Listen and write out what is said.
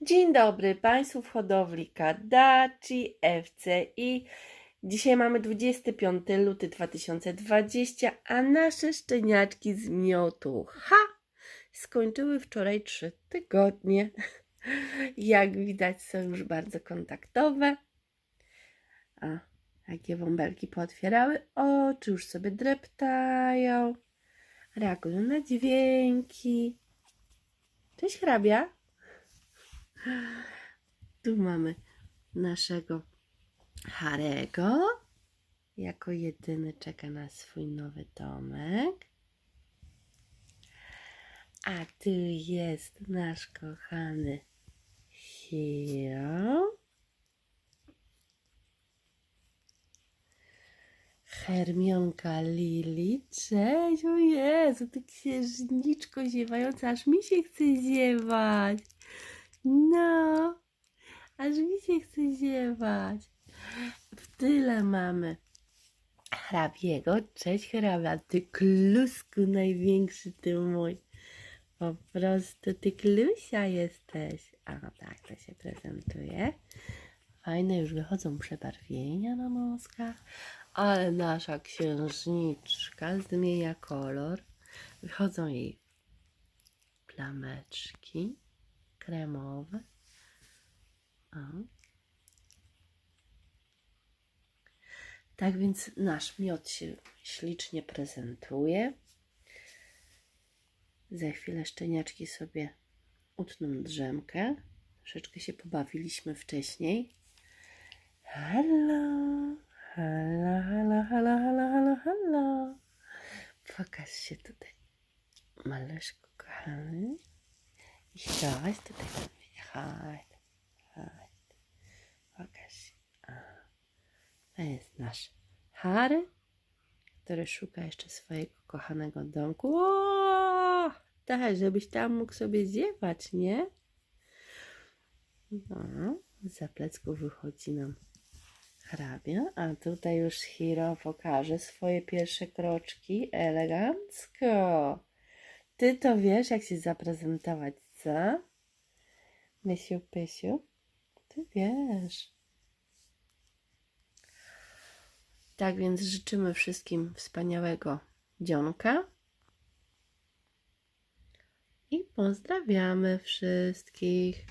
Dzień dobry Państwu w hodowli Kadachi FC i dzisiaj mamy 25 luty 2020, a nasze szczeniaczki z miotu ha skończyły wczoraj 3 tygodnie. Jak widać są już bardzo kontaktowe. A jakie bąbelki pootwierały oczy, już sobie dreptają, reagują na dźwięki. Cześć hrabia. Tu mamy naszego Harego. Jako jedyny czeka na swój nowy domek. A tu jest nasz kochany Hiro. Hermionka Lili. Cześć, o Jezu, ty księżniczko ziewająca, aż mi się chce ziewać. No, aż mi się chce ziewać. W tyle mamy hrabiego. Cześć hrabia, ty klusku największy, ty mój. Po prostu ty klusia jesteś. A tak, to się prezentuje. Fajne już wychodzą przebarwienia na moskach, ale nasza księżniczka zmienia kolor. Wychodzą jej plameczki kremowe. O. Tak więc nasz miod się ślicznie prezentuje. Za chwilę szczeniaczki sobie utną drzemkę. Troszeczkę się pobawiliśmy wcześniej. Halo, halo, halo, halo, halo, halo, halo. Pokaż się tutaj, maluszku kochany. Mnie, chodź, chodź. Pokaż się. O. To jest nasz Harry, który szuka jeszcze swojego kochanego domku. O, tak, żebyś tam mógł sobie ziewać, nie? No, za plecku wychodzi nam hrabia, a tutaj już Hiro pokaże swoje pierwsze kroczki elegancko. Ty to wiesz, jak się zaprezentować, co? Mysiu, pysiu, ty wiesz. Tak więc życzymy wszystkim wspaniałego dzionka. I pozdrawiamy wszystkich.